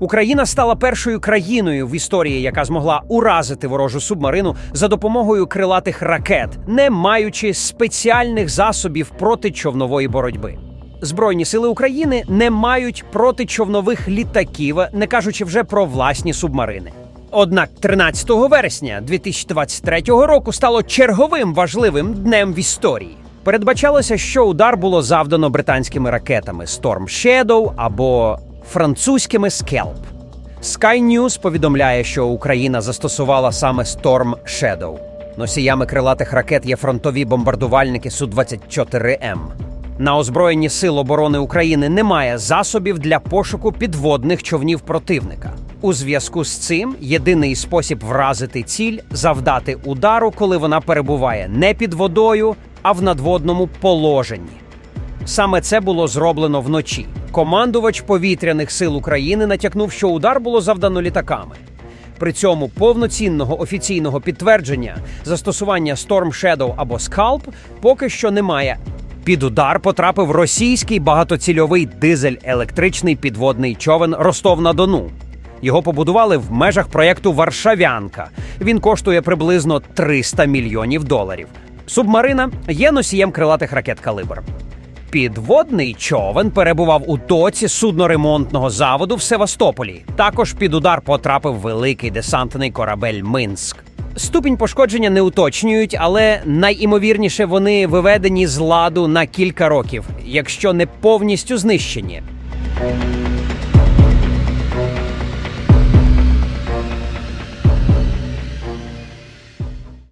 Україна стала першою країною в історії, яка змогла уразити ворожу субмарину за допомогою крилатих ракет, не маючи спеціальних засобів протичовнової боротьби. Збройні сили України не мають протичовнових літаків, не кажучи вже про власні субмарини. Однак 13 вересня 2023 року стало черговим важливим днем в історії. Передбачалося, що удар було завдано британськими ракетами Storm Shadow або французькими Scalp. Sky News повідомляє, що Україна застосувала саме Storm Shadow. Носіями крилатих ракет є фронтові бомбардувальники Су-24М. На озброєнні Сил оборони України немає засобів для пошуку підводних човнів противника. У зв'язку з цим єдиний спосіб вразити ціль завдати удару, коли вона перебуває не під водою, а в надводному положенні. Саме це було зроблено вночі. Командувач повітряних сил України натякнув, що удар було завдано літаками. При цьому повноцінного офіційного підтвердження застосування Storm Shadow або Scalp поки що немає. Під удар потрапив російський багатоцільовий дизель-електричний підводний човен Ростов-на-Дону. Його побудували в межах проєкту Варшавянка. Він коштує приблизно 300 мільйонів доларів. Субмарина є носієм крилатих ракет Калибр. Підводний човен перебував у доці судноремонтного заводу в Севастополі. Також під удар потрапив великий десантний корабель Минськ. Ступінь пошкодження не уточнюють, але найімовірніше вони виведені з ладу на кілька років, якщо не повністю знищені.